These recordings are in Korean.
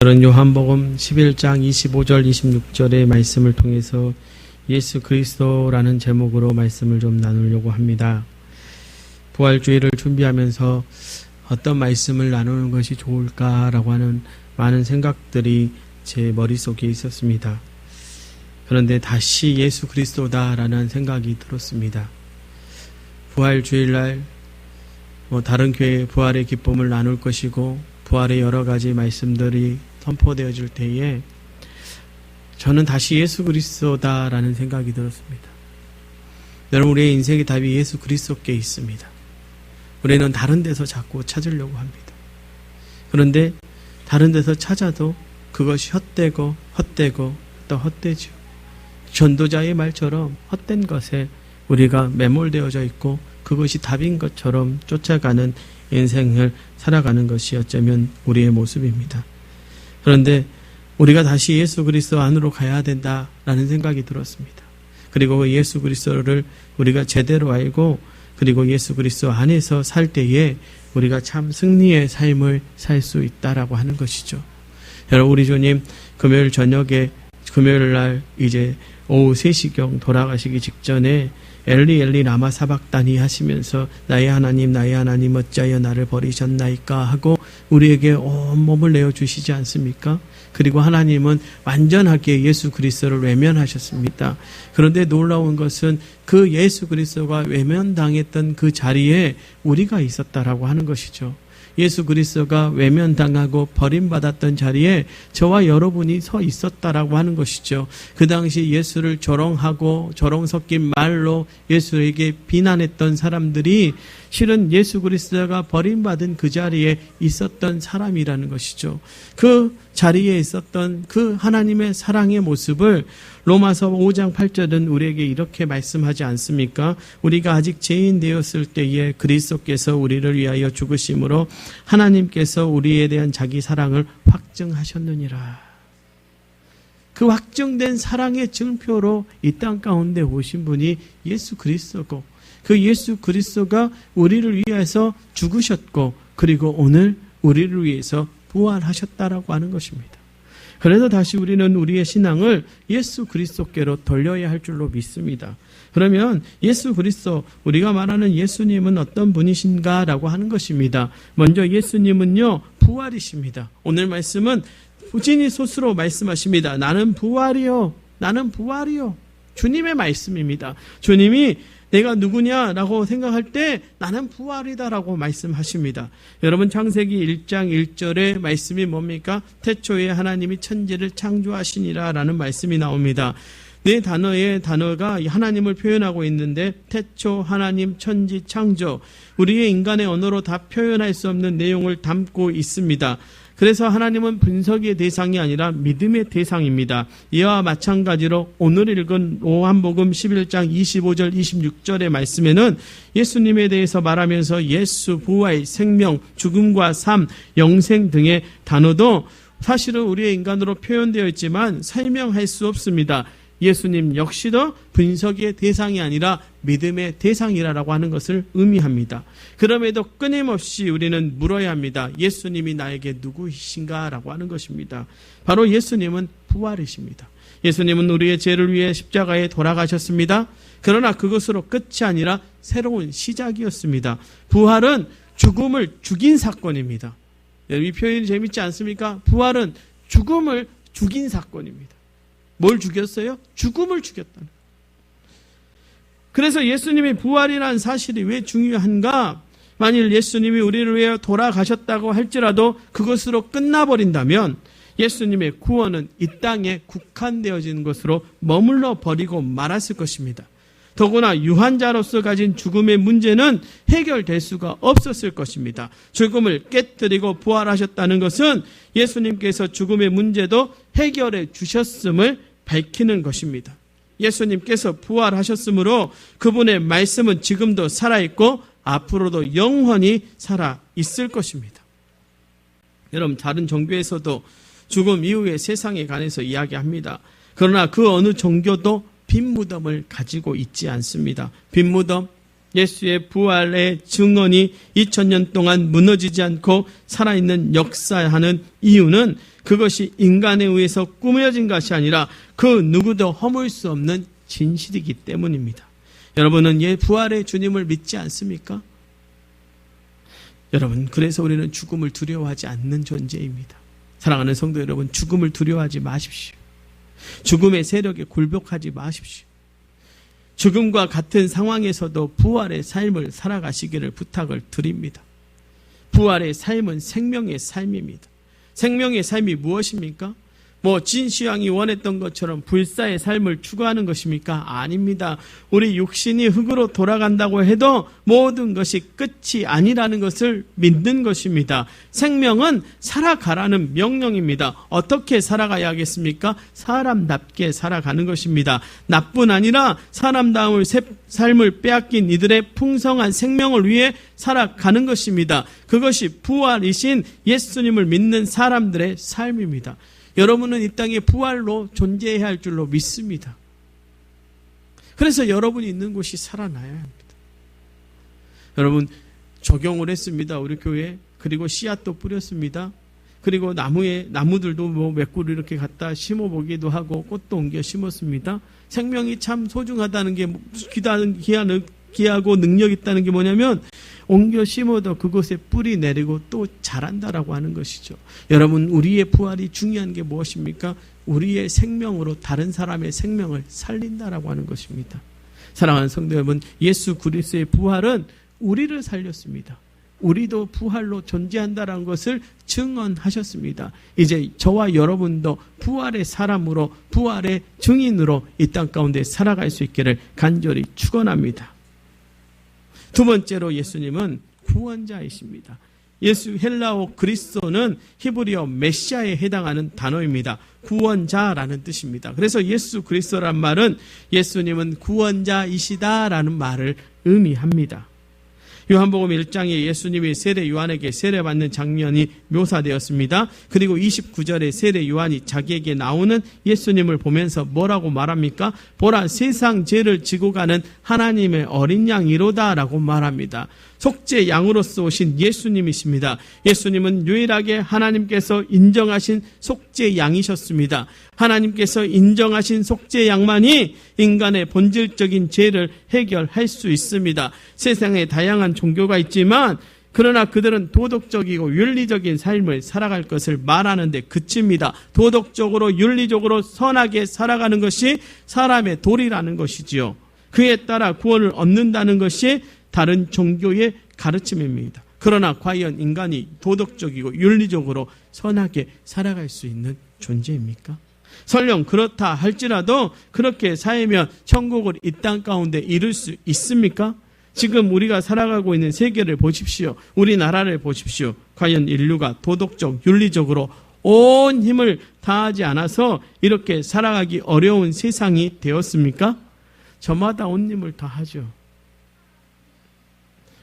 오늘은 요한복음 11장 25절 26절의 말씀을 통해서 예수 그리스도라는 제목으로 말씀을 좀 나누려고 합니다. 부활주의를 준비하면서 어떤 말씀을 나누는 것이 좋을까라고 하는 많은 생각들이 제 머릿속에 있었습니다. 그런데 다시 예수 그리스도다라는 생각이 들었습니다. 부활주일날 뭐 다른 교회 부활의 기쁨을 나눌 것이고 부활의 여러 가지 말씀들이 선포되어질 때에 저는 다시 예수 그리스도다라는 생각이 들었습니다. 여러분 우리의 인생의 답이 예수 그리스도께 있습니다. 우리는 다른 데서 자꾸 찾으려고 합니다. 그런데 다른 데서 찾아도 그것이 헛되고 헛되고 또 헛되죠. 전도자의 말처럼 헛된 것에 우리가 매몰되어져 있고 그것이 답인 것처럼 쫓아가는 인생을 살아가는 것이 어쩌면 우리의 모습입니다. 그런데 우리가 다시 예수 그리스도 안으로 가야 된다라는 생각이 들었습니다. 그리고 그 예수 그리스도를 우리가 제대로 알고 그리고 예수 그리스도 안에서 살 때에 우리가 참 승리의 삶을 살 수 있다라고 하는 것이죠. 여러분 우리 주님 금요일 저녁에 금요일 날 이제 오후 3시경 돌아가시기 직전에 엘리 엘리 라마 사박다니 하시면서 나의 하나님 나의 하나님 어찌하여 나를 버리셨나이까 하고 우리에게 온 몸을 내어 주시지 않습니까? 그리고 하나님은 완전하게 예수 그리스도를 외면하셨습니다. 그런데 놀라운 것은 그 예수 그리스도가 외면당했던 그 자리에 우리가 있었다라고 하는 것이죠. 예수 그리스도가 외면당하고 버림받았던 자리에 저와 여러분이 서 있었다라고 하는 것이죠. 그 당시 예수를 조롱하고 조롱 섞인 말로 예수에게 비난했던 사람들이 실은 예수 그리스도가 버림받은 그 자리에 있었던 사람이라는 것이죠. 그 자리에 있었던 그 하나님의 사랑의 모습을 로마서 5장 8절은 우리에게 이렇게 말씀하지 않습니까? 우리가 아직 죄인 되었을 때에 그리스도께서 우리를 위하여 죽으심으로 하나님께서 우리에 대한 자기 사랑을 확증하셨느니라. 그 확정된 사랑의 증표로 이 땅 가운데 오신 분이 예수 그리스도고 그 예수 그리스도가 우리를 위해서 죽으셨고 그리고 오늘 우리를 위해서 부활하셨다라고 하는 것입니다. 그래서 다시 우리는 우리의 신앙을 예수 그리스도께로 돌려야 할 줄로 믿습니다. 그러면 예수 그리스도 우리가 말하는 예수님은 어떤 분이신가라고 하는 것입니다. 먼저 예수님은요 부활이십니다. 오늘 말씀은 부진이 스스로 말씀하십니다. 나는 부활이요. 나는 부활이요. 주님의 말씀입니다. 주님이 내가 누구냐라고 생각할 때 나는 부활이다라고 말씀하십니다. 여러분 창세기 1장 1절의 말씀이 뭡니까? 태초에 하나님이 천지를 창조하시니라라는 말씀이 나옵니다. 네 단어의 단어가 하나님을 표현하고 있는데 태초 하나님 천지 창조 우리의 인간의 언어로 다 표현할 수 없는 내용을 담고 있습니다. 그래서 하나님은 분석의 대상이 아니라 믿음의 대상입니다. 이와 마찬가지로 오늘 읽은 오한복음 11장 25절 26절의 말씀에는 예수님에 대해서 말하면서 예수, 부활, 생명, 죽음과 삶, 영생 등의 단어도 사실은 우리의 인간으로 표현되어 있지만 설명할 수 없습니다. 예수님 역시도 분석의 대상이 아니라 믿음의 대상이라고 하는 것을 의미합니다. 그럼에도 끊임없이 우리는 물어야 합니다. 예수님이 나에게 누구이신가라고 하는 것입니다. 바로 예수님은 부활이십니다. 예수님은 우리의 죄를 위해 십자가에 돌아가셨습니다. 그러나 그것으로 끝이 아니라 새로운 시작이었습니다. 부활은 죽음을 죽인 사건입니다. 이 표현이 재밌지 않습니까? 부활은 죽음을 죽인 사건입니다. 뭘 죽였어요? 죽음을 죽였다는. 그래서 예수님의 부활이라는 사실이 왜 중요한가? 만일 예수님이 우리를 위해 돌아가셨다고 할지라도 그것으로 끝나버린다면 예수님의 구원은 이 땅에 국한되어지는 것으로 머물러 버리고 말았을 것입니다. 더구나 유한자로서 가진 죽음의 문제는 해결될 수가 없었을 것입니다. 죽음을 깨뜨리고 부활하셨다는 것은 예수님께서 죽음의 문제도 해결해 주셨음을 밝히는 것입니다. 예수님께서 부활하셨으므로 그분의 말씀은 지금도 살아있고 앞으로도 영원히 살아 있을 것입니다. 여러분, 다른 종교에서도 죽음 이후의 세상에 관해서 이야기합니다. 그러나 그 어느 종교도 빈 무덤을 가지고 있지 않습니다. 빈 무덤, 예수의 부활의 증언이 2000년 동안 무너지지 않고 살아있는 역사하는 이유는 그것이 인간에 의해서 꾸며진 것이 아니라 그 누구도 허물 수 없는 진실이기 때문입니다. 여러분은 예 부활의 주님을 믿지 않습니까? 여러분, 그래서 우리는 죽음을 두려워하지 않는 존재입니다. 사랑하는 성도 여러분, 죽음을 두려워하지 마십시오. 죽음의 세력에 굴복하지 마십시오. 죽음과 같은 상황에서도 부활의 삶을 살아가시기를 부탁을 드립니다. 부활의 삶은 생명의 삶입니다. 생명의 삶이 무엇입니까? 뭐 진시황이 원했던 것처럼 불사의 삶을 추구하는 것입니까? 아닙니다. 우리 육신이 흙으로 돌아간다고 해도 모든 것이 끝이 아니라는 것을 믿는 것입니다. 생명은 살아가라는 명령입니다. 어떻게 살아가야 하겠습니까? 사람답게 살아가는 것입니다. 나뿐 아니라 사람다움을 삶을 빼앗긴 이들의 풍성한 생명을 위해 살아가는 것입니다. 그것이 부활이신 예수님을 믿는 사람들의 삶입니다. 여러분은 이 땅에 부활로 존재해야 할 줄로 믿습니다. 그래서 여러분이 있는 곳이 살아나야 합니다. 여러분, 적용을 했습니다. 우리 교회. 그리고 씨앗도 뿌렸습니다. 그리고 나무에, 나무들도 뭐몇 그루 이렇게 갖다 심어보기도 하고 꽃도 옮겨 심었습니다. 생명이 참 소중하다는 게 귀하는, 귀하 는, 귀하고 능력 있다는 게 뭐냐면 옮겨 심어도 그곳에 뿌리 내리고 또 자란다라고 하는 것이죠. 여러분, 우리의 부활이 중요한 게 무엇입니까? 우리의 생명으로 다른 사람의 생명을 살린다라고 하는 것입니다. 사랑하는 성도 여러분, 예수 그리스도의 부활은 우리를 살렸습니다. 우리도 부활로 존재한다라는 것을 증언하셨습니다. 이제 저와 여러분도 부활의 사람으로 부활의 증인으로 이 땅 가운데 살아갈 수 있기를 간절히 축원합니다. 두 번째로 예수님은 구원자이십니다. 예수 헬라어 그리스도는 히브리어 메시아에 해당하는 단어입니다. 구원자라는 뜻입니다. 그래서 예수 그리스도란 말은 예수님은 구원자이시다라는 말을 의미합니다. 요한복음 1장에 예수님이 세례 요한에게 세례받는 장면이 묘사되었습니다. 그리고 29절에 세례 요한이 자기에게 나오는 예수님을 보면서 뭐라고 말합니까? 보라 세상 죄를 지고 가는 하나님의 어린 양이로다라고 말합니다. 속죄 양으로서 오신 예수님이십니다. 예수님은 유일하게 하나님께서 인정하신 속죄 양이셨습니다. 하나님께서 인정하신 속죄 양만이 인간의 본질적인 죄를 해결할 수 있습니다. 세상에 다양한 종교가 있지만 그러나 그들은 도덕적이고 윤리적인 삶을 살아갈 것을 말하는데 그칩니다. 도덕적으로 윤리적으로 선하게 살아가는 것이 사람의 도리라는 것이지요. 그에 따라 구원을 얻는다는 것이 다른 종교의 가르침입니다. 그러나 과연 인간이 도덕적이고 윤리적으로 선하게 살아갈 수 있는 존재입니까? 설령 그렇다 할지라도 그렇게 살면 천국을 이 땅 가운데 이룰 수 있습니까? 지금 우리가 살아가고 있는 세계를 보십시오. 우리나라를 보십시오. 과연 인류가 도덕적, 윤리적으로 온 힘을 다하지 않아서 이렇게 살아가기 어려운 세상이 되었습니까? 저마다 온 힘을 다하죠.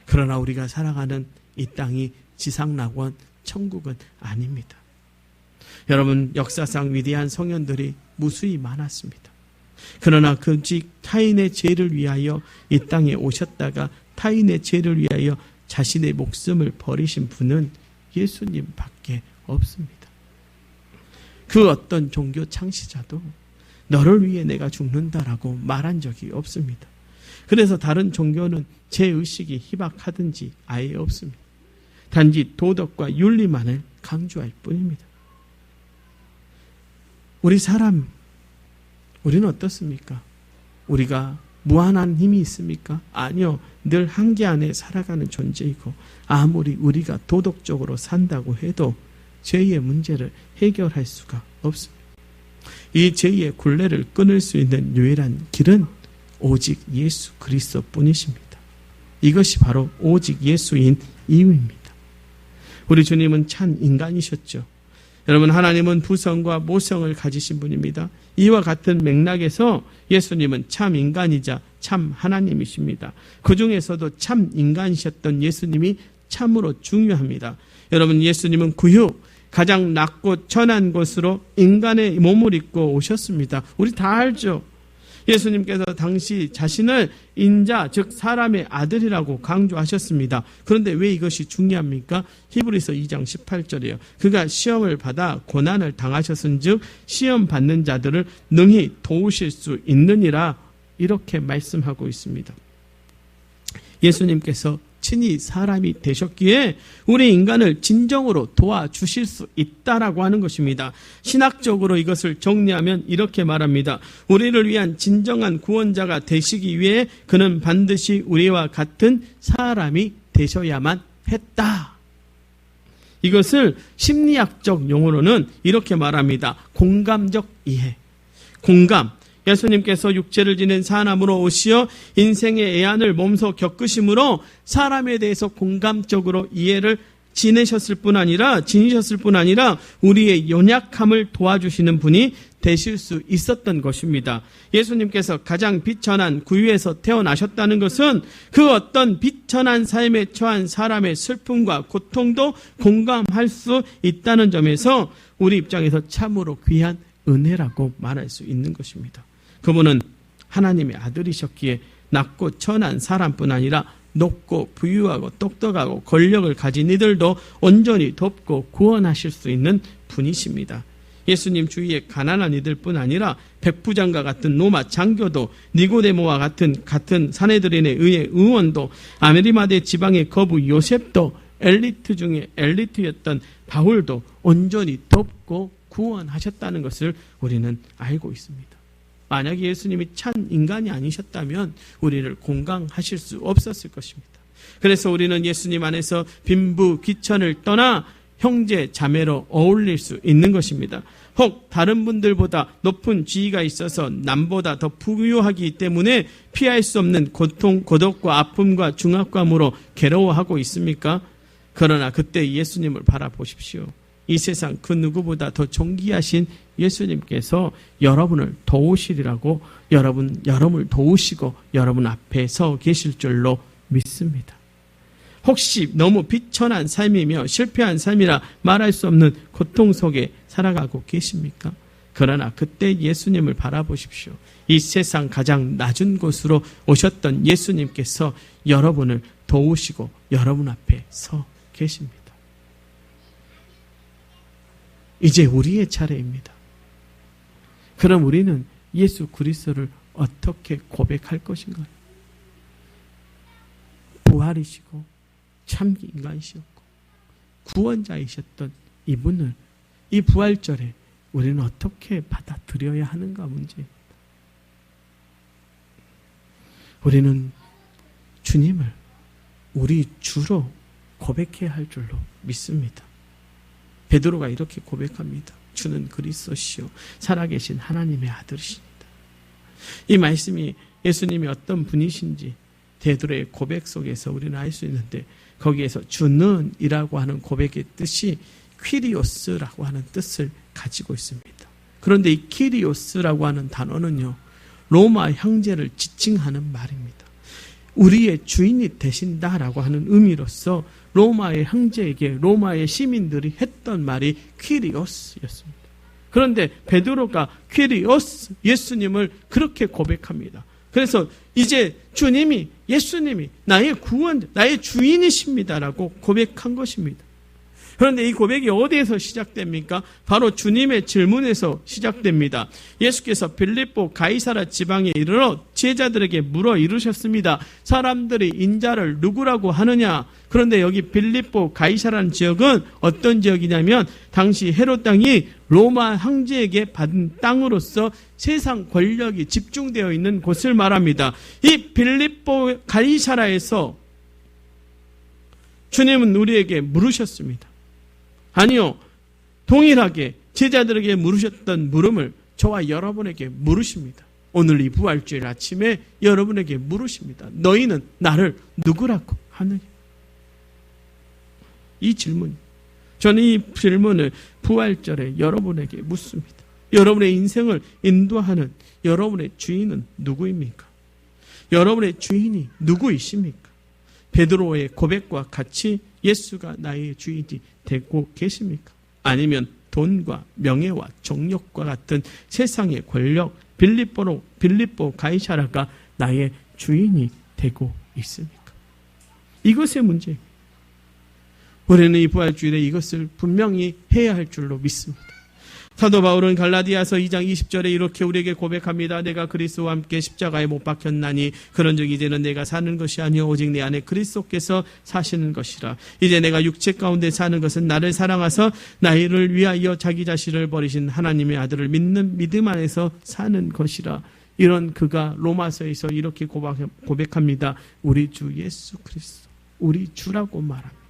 그러나 우리가 살아가는 이 땅이 지상낙원 천국은 아닙니다. 여러분 역사상 위대한 성현들이 무수히 많았습니다. 그러나 그직 타인의 죄를 위하여 이 땅에 오셨다가 타인의 죄를 위하여 자신의 목숨을 버리신 분은 예수님밖에 없습니다. 그 어떤 종교 창시자도 너를 위해 내가 죽는다라고 말한 적이 없습니다. 그래서 다른 종교는 제 의식이 희박하든지 아예 없습니다. 단지 도덕과 윤리만을 강조할 뿐입니다. 우리 사람, 우리는 어떻습니까? 우리가 무한한 힘이 있습니까? 아니요. 늘 한계 안에 살아가는 존재이고, 아무리 우리가 도덕적으로 산다고 해도 죄의 문제를 해결할 수가 없습니다. 이 죄의 굴레를 끊을 수 있는 유일한 길은 오직 예수 그리스도 뿐이십니다. 이것이 바로 오직 예수인 이유입니다. 우리 주님은 참 인간이셨죠. 여러분, 하나님은 부성과 모성을 가지신 분입니다. 이와 같은 맥락에서 예수님은 참 인간이자 참 하나님이십니다. 그 중에서도 참 인간이셨던 예수님이 참으로 중요합니다. 여러분, 예수님은 구육, 가장 낮고 천한 곳으로 인간의 몸을 입고 오셨습니다. 우리 다 알죠. 예수님께서 당시 자신을 인자, 즉 사람의 아들이라고 강조하셨습니다. 그런데 왜 이것이 중요합니까? 히브리서 2장 18절이에요. 그가 시험을 받아 고난을 당하셨은즉 시험 받는 자들을 능히 도우실 수 있느니라 이렇게 말씀하고 있습니다. 예수님께서 친히 사람이 되셨기에 우리 인간을 진정으로 도와주실 수 있다라고 하는 것입니다. 신학적으로 이것을 정리하면 이렇게 말합니다. 우리를 위한 진정한 구원자가 되시기 위해 그는 반드시 우리와 같은 사람이 되셔야만 했다. 이것을 심리학적 용어로는 이렇게 말합니다. 공감적 이해. 공감. 예수님께서 육체를 지닌 사람으로 오시어 인생의 애안을 몸소 겪으심으로 사람에 대해서 공감적으로 이해를 지내셨을 뿐 아니라 지니셨을 뿐 아니라 우리의 연약함을 도와주시는 분이 되실 수 있었던 것입니다. 예수님께서 가장 비천한 구유에서 태어나셨다는 것은 그 어떤 비천한 삶에 처한 사람의 슬픔과 고통도 공감할 수 있다는 점에서 우리 입장에서 참으로 귀한 은혜라고 말할 수 있는 것입니다. 그분은 하나님의 아들이셨기에 낮고 천한 사람뿐 아니라 높고 부유하고 똑똑하고 권력을 가진 이들도 온전히 돕고 구원하실 수 있는 분이십니다. 예수님 주위에 가난한 이들뿐 아니라 백부장과 같은 로마 장교도 니고데모와 같은 같은 사내들인의 의회 의원도 아메리마대 지방의 거부 요셉도 엘리트 중에 엘리트였던 바울도 온전히 돕고 구원하셨다는 것을 우리는 알고 있습니다. 만약에 예수님이 참 인간이 아니셨다면 우리를 공강하실 수 없었을 것입니다. 그래서 우리는 예수님 안에서 빈부 귀천을 떠나 형제 자매로 어울릴 수 있는 것입니다. 혹 다른 분들보다 높은 지위가 있어서 남보다 더 부유하기 때문에 피할 수 없는 고통, 고독과 아픔과 중압감으로 괴로워하고 있습니까? 그러나 그때 예수님을 바라보십시오. 이 세상 그 누구보다 더 존귀하신 예수님께서 여러분을 도우시리라고 여러분 여러분을 도우시고 여러분 앞에 서 계실 줄로 믿습니다. 혹시 너무 비천한 삶이며 실패한 삶이라 말할 수 없는 고통 속에 살아가고 계십니까? 그러나 그때 예수님을 바라보십시오. 이 세상 가장 낮은 곳으로 오셨던 예수님께서 여러분을 도우시고 여러분 앞에 서 계십니다. 이제 우리의 차례입니다. 그럼 우리는 예수 그리스도를 어떻게 고백할 것인가? 부활이시고 참 인간이셨고 구원자이셨던 이분을 이 부활절에 우리는 어떻게 받아들여야 하는가 문제입니다. 우리는 주님을 우리 주로 고백해야 할 줄로 믿습니다. 베드로가 이렇게 고백합니다. 주는 그리스도시요 살아계신 하나님의 아들이십니다. 이 말씀이 예수님이 어떤 분이신지 베드로의 고백 속에서 우리는 알 수 있는데 거기에서 주는이라고 하는 고백의 뜻이 퀴리오스라고 하는 뜻을 가지고 있습니다. 그런데 이 키리오스라고 하는 단어는요. 로마 형제를 지칭하는 말입니다. 우리의 주인이 되신다라고 하는 의미로서 로마의 형제에게 로마의 시민들이 했던 말이 퀴리오스였습니다. 그런데 베드로가 퀴리오스 예수님을 그렇게 고백합니다. 그래서 이제 주님이 예수님이 나의 구원 나의 주인이십니다라고 고백한 것입니다. 그런데 이 고백이 어디에서 시작됩니까? 바로 주님의 질문에서 시작됩니다. 예수께서 빌립보 가이사라 지방에 이르러 제자들에게 물어 이르셨습니다. 사람들이 인자를 누구라고 하느냐? 그런데 여기 빌립보 가이사라는 지역은 어떤 지역이냐면 당시 헤롯 땅이 로마 황제에게 받은 땅으로서 세상 권력이 집중되어 있는 곳을 말합니다. 이 빌립보 가이사라에서 주님은 우리에게 물으셨습니다. 아니요. 동일하게 제자들에게 물으셨던 물음을 저와 여러분에게 물으십니다. 오늘 이 부활주일 아침에 여러분에게 물으십니다. 너희는 나를 누구라고 하느냐? 이 질문. 저는 이 질문을 부활절에 여러분에게 묻습니다. 여러분의 인생을 인도하는 여러분의 주인은 누구입니까? 여러분의 주인이 누구이십니까? 베드로의 고백과 같이 예수가 나의 주인이 되고 계십니까? 아니면 돈과 명예와 정력과 같은 세상의 권력, 빌립보로 빌립보 가이사라가 나의 주인이 되고 있습니까? 이것의 문제입니다. 우리는 이 부활주일에 이것을 분명히 해야 할 줄로 믿습니다. 사도 바울은 갈라디아서 2장 20절에 이렇게 우리에게 고백합니다. 내가 그리스도와 함께 십자가에 못 박혔나니 그런즉 이제는 내가 사는 것이 아니요 오직 내 안에 그리스도께서 사시는 것이라. 이제 내가 육체 가운데 사는 것은 나를 사랑하사 나이를 위하여 자기 자신을 버리신 하나님의 아들을 믿는 믿음 안에서 사는 것이라. 이런 그가 로마서에서 이렇게 고백합니다. 우리 주 예수 그리스도 우리 주라고 말합니다.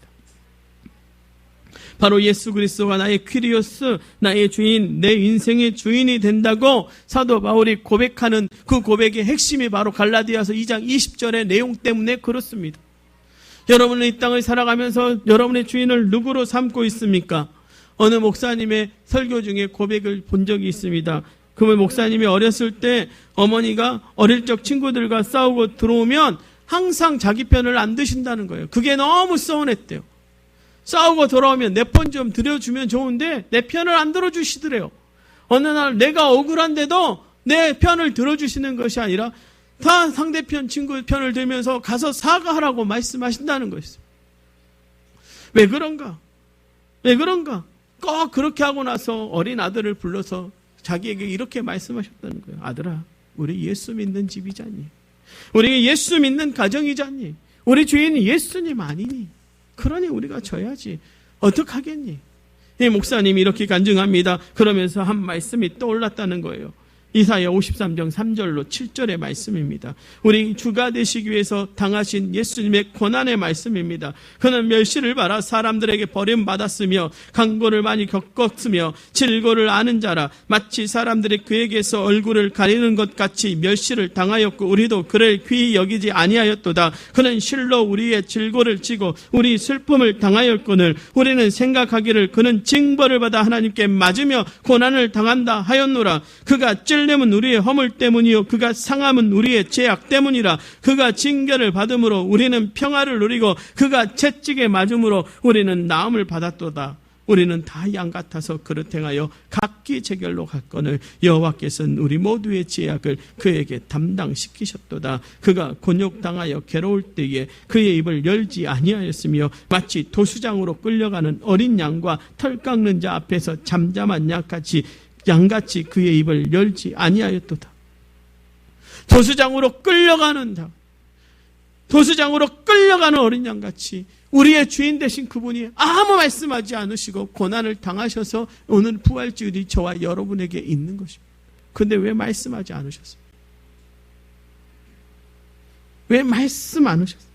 바로 예수 그리스도가 나의 퀴리오스, 나의 주인, 내 인생의 주인이 된다고 사도 바울이 고백하는 그 고백의 핵심이 바로 갈라디아서 2장 20절의 내용 때문에 그렇습니다. 여러분은 이 땅을 살아가면서 여러분의 주인을 누구로 삼고 있습니까? 어느 목사님의 설교 중에 고백을 본 적이 있습니다. 그 목사님이 어렸을 때 어머니가 어릴 적 친구들과 싸우고 들어오면 항상 자기 편을 안 드신다는 거예요. 그게 너무 서운했대요. 싸우고 돌아오면 내 편 좀 들여주면 좋은데 내 편을 안 들어주시더래요. 어느 날 내가 억울한데도 내 편을 들어주시는 것이 아니라 다 상대편 친구 편을 들면서 가서 사과하라고 말씀하신다는 거였어요. 왜 그런가? 왜 그런가? 꼭 그렇게 하고 나서 어린 아들을 불러서 자기에게 이렇게 말씀하셨다는 거예요. 아들아, 우리 예수 믿는 집이잖니. 우리 예수 믿는 가정이잖니. 우리 주인이 예수님 아니니. 그러니 우리가 져야지. 어떡하겠니? 이 목사님이 이렇게 간증합니다. 그러면서 한 말씀이 떠올랐다는 거예요. 이사야 53장 3절로 7절의 말씀입니다. 우리 주가 되시기 위해서 당하신 예수님의 고난의 말씀입니다. 그는 멸시를 받아 사람들에게 버림받았으며 강고를 많이 겪었으며 질고를 아는 자라 마치 사람들이 그에게서 얼굴을 가리는 것 같이 멸시를 당하였고 우리도 그를 귀히 여기지 아니하였도다. 그는 실로 우리의 질고를 지고 우리 슬픔을 당하였거늘 우리는 생각하기를 그는 징벌을 받아 하나님께 맞으며 고난을 당한다 하였노라. 그가 찔 찔림은 우리의 허물 때문이요 그가 상함은 우리의 죄악 때문이라 그가 징계를 받음으로 우리는 평화를 누리고 그가 채찍에 맞음으로 우리는 나음을 받았도다. 우리는 다 양 같아서 그릇 행하여 각기 제결로 갔거늘 여호와께서는 우리 모두의 죄악을 그에게 담당시키셨도다. 그가 곤욕당하여 괴로울 때에 그의 입을 열지 아니하였으며 마치 도수장으로 끌려가는 어린 양과 털 깎는 자 앞에서 잠잠한 양같이 양같이 그의 입을 열지 아니하였도다. 도수장으로 끌려가는 자, 도수장으로 끌려가는 어린 양같이 우리의 주인 되신 그분이 아무 말씀하지 않으시고 고난을 당하셔서 오늘 부활주일이 저와 여러분에게 있는 것입니다. 근데 왜 말씀하지 않으셨어요? 왜 말씀 안 하셨어요?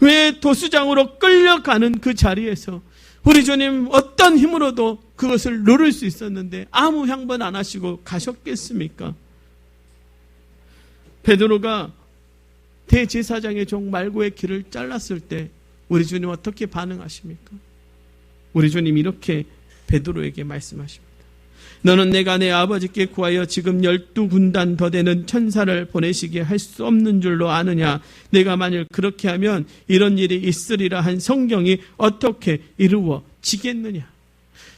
왜 도수장으로 끌려가는 그 자리에서 우리 주님 어떤 힘으로도 그것을 누를 수 있었는데 아무 향번 안 하시고 가셨겠습니까? 베드로가 대제사장의 종 말고의 길을 잘랐을 때 우리 주님 어떻게 반응하십니까? 우리 주님 이렇게 베드로에게 말씀하십니다. 너는 내가 내 아버지께 구하여 지금 열두 군단 더 되는 천사를 보내시게 할 수 없는 줄로 아느냐? 내가 만일 그렇게 하면 이런 일이 있으리라 한 성경이 어떻게 이루어지겠느냐?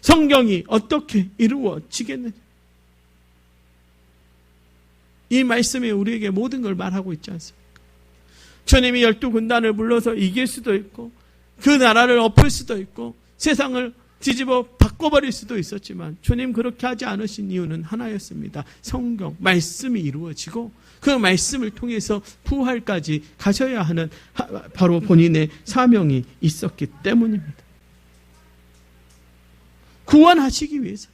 성경이 어떻게 이루어지겠느냐? 이 말씀이 우리에게 모든 걸 말하고 있지 않습니까? 주님이 열두 군단을 불러서 이길 수도 있고 그 나라를 엎을 수도 있고 세상을 뒤집어 바꿔버릴 수도 있었지만 주님 그렇게 하지 않으신 이유는 하나였습니다. 성경 말씀이 이루어지고 그 말씀을 통해서 부활까지 가셔야 하는 바로 본인의 사명이 있었기 때문입니다. 구원하시기 위해서.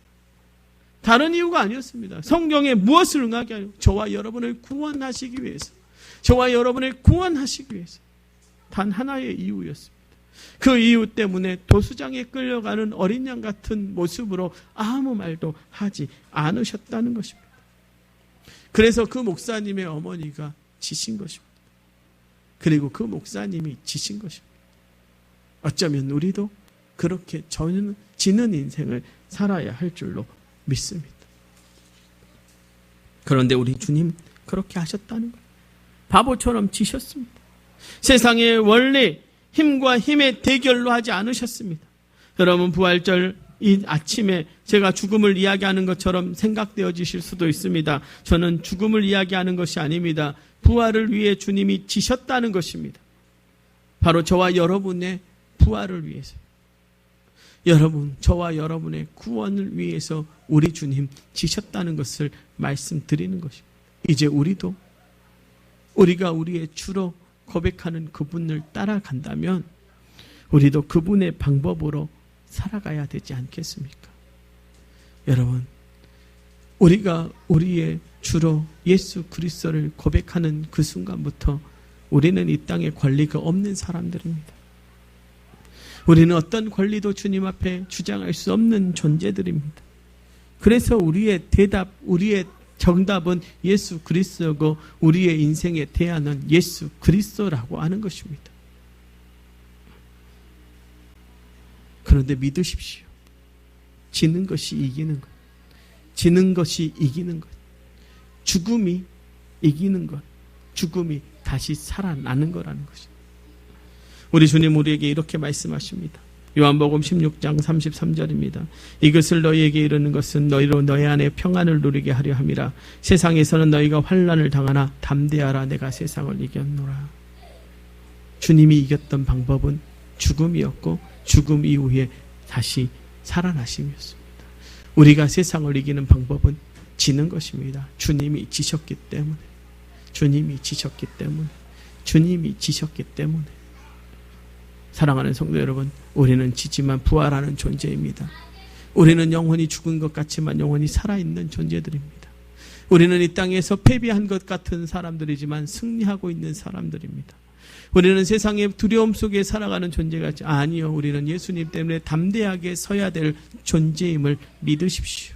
다른 이유가 아니었습니다. 성경에 무엇을 응하게 하려 저와 여러분을 구원하시기 위해서. 저와 여러분을 구원하시기 위해서. 단 하나의 이유였습니다. 그 이유 때문에 도수장에 끌려가는 어린 양 같은 모습으로 아무 말도 하지 않으셨다는 것입니다. 그래서 그 목사님의 어머니가 지신 것입니다. 그리고 그 목사님이 지신 것입니다. 어쩌면 우리도 그렇게 저는 지는 인생을 살아야 할 줄로 믿습니다. 그런데 우리 주님 그렇게 하셨다는 거예요. 바보처럼 지셨습니다. 세상의 원래 힘과 힘의 대결로 하지 않으셨습니다. 여러분 부활절 이 아침에 제가 죽음을 이야기하는 것처럼 생각되어지실 수도 있습니다. 저는 죽음을 이야기하는 것이 아닙니다. 부활을 위해 주님이 지셨다는 것입니다. 바로 저와 여러분의 부활을 위해서. 여러분, 저와 여러분의 구원을 위해서 우리 주님 지셨다는 것을 말씀드리는 것입니다. 이제 우리도 우리가 우리의 주로 고백하는 그분을 따라간다면 우리도 그분의 방법으로 살아가야 되지 않겠습니까? 여러분, 우리가 우리의 주로 예수 그리스도를 고백하는 그 순간부터 우리는 이 땅에 권리가 없는 사람들입니다. 우리는 어떤 권리도 주님 앞에 주장할 수 없는 존재들입니다. 그래서 우리의 대답, 우리의 정답은 예수 그리스도고 우리의 인생의 대안은 예수 그리스도라고 하는 것입니다. 그런데 믿으십시오. 지는 것이 이기는 것. 지는 것이 이기는 것. 죽음이 이기는 것. 죽음이 다시 살아나는 거라는 것입니다. 우리 주님 우리에게 이렇게 말씀하십니다. 요한복음 16장 33절입니다. 이것을 너희에게 이르는 것은 너희로 너희 안에 평안을 누리게 하려 함이라. 세상에서는 너희가 환란을 당하나 담대하라 내가 세상을 이겼노라. 주님이 이겼던 방법은 죽음이었고 죽음 이후에 다시 살아나심이었습니다. 우리가 세상을 이기는 방법은 지는 것입니다. 주님이 지셨기 때문에. 주님이 지셨기 때문에. 주님이 지셨기 때문에. 사랑하는 성도 여러분, 우리는 지지만 부활하는 존재입니다. 우리는 영원히 죽은 것 같지만 영원히 살아있는 존재들입니다. 우리는 이 땅에서 패배한 것 같은 사람들이지만 승리하고 있는 사람들입니다. 우리는 세상의 두려움 속에 살아가는 존재가 아니요. 우리는 예수님 때문에 담대하게 서야 될 존재임을 믿으십시오.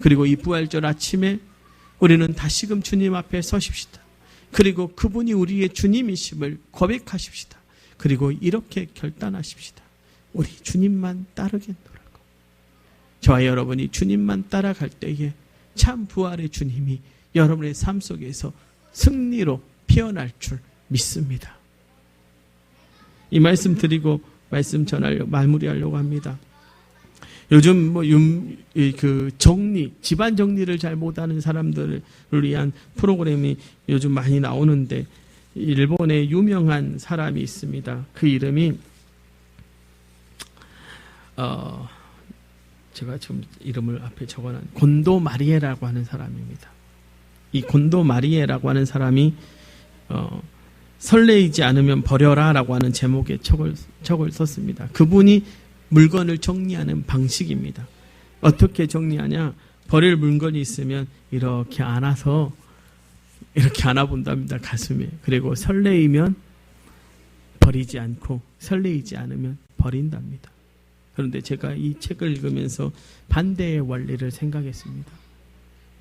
그리고 이 부활절 아침에 우리는 다시금 주님 앞에 서십시다. 그리고 그분이 우리의 주님이심을 고백하십시다. 그리고 이렇게 결단하십시다. 우리 주님만 따르겠노라고. 저와 여러분이 주님만 따라갈 때에 참 부활의 주님이 여러분의 삶 속에서 승리로 피어날 줄 믿습니다. 이 말씀 드리고 말씀 전하려 마무리하려고 합니다. 요즘 뭐그 정리 집안 정리를 잘 못하는 사람들을 위한 프로그램이 요즘 많이 나오는데 일본의 유명한 사람이 있습니다. 그 이름이 어 제가 지금 이름을 앞에 적어놓은 곤도 마리에라고 하는 사람입니다. 이 곤도 마리에라고 하는 사람이 어 설레이지 않으면 버려라라고 하는 제목의 척을 척을 썼습니다. 그분이 물건을 정리하는 방식입니다. 어떻게 정리하냐? 버릴 물건이 있으면 이렇게 안아서 이렇게 안아본답니다. 가슴에. 그리고 설레이면 버리지 않고 설레이지 않으면 버린답니다. 그런데 제가 이 책을 읽으면서 반대의 원리를 생각했습니다.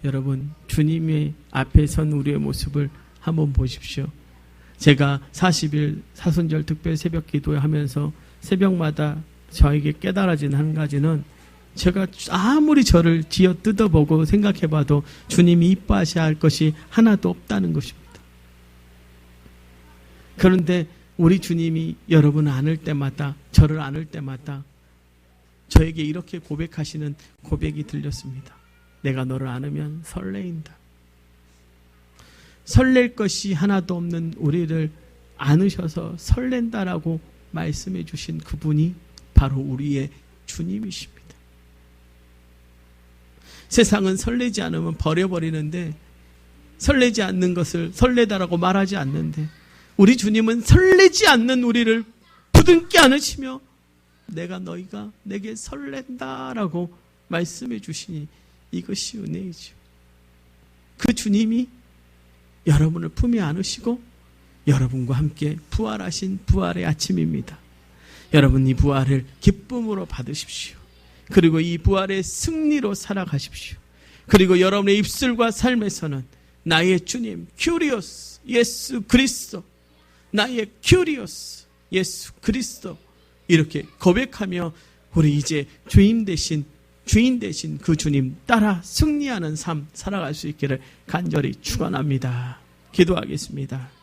여러분, 주님의 앞에 선 우리의 모습을 한번 보십시오. 제가 40일 사순절 특별 새벽 기도를 하면서 새벽마다 저에게 깨달아진 한 가지는 제가 아무리 저를 지어 뜯어보고 생각해봐도 주님이 이뻐하셔야 할 것이 하나도 없다는 것입니다. 그런데 우리 주님이 여러분을 안을 때마다, 저를 안을 때마다 저에게 이렇게 고백하시는 고백이 들렸습니다. 내가 너를 안으면 설레인다. 설렐 것이 하나도 없는 우리를 안으셔서 설렌다라고 말씀해 주신 그분이 바로 우리의 주님이십니다. 세상은 설레지 않으면 버려버리는데 설레지 않는 것을 설레다라고 말하지 않는데 우리 주님은 설레지 않는 우리를 부둥켜 안으시며 내가 너희가 내게 설렌다라고 말씀해 주시니 이것이 은혜이죠. 그 주님이 여러분을 품에 안으시고 여러분과 함께 부활하신 부활의 아침입니다. 여러분 이 부활을 기쁨으로 받으십시오. 그리고 이 부활의 승리로 살아가십시오. 그리고 여러분의 입술과 삶에서는 나의 주님, 큐리오스, 예수 그리스도, 나의 큐리오스, 예수 그리스도, 이렇게 고백하며 우리 이제 주인 대신, 주인 대신 그 주님 따라 승리하는 삶 살아갈 수 있기를 간절히 축원합니다. 기도하겠습니다.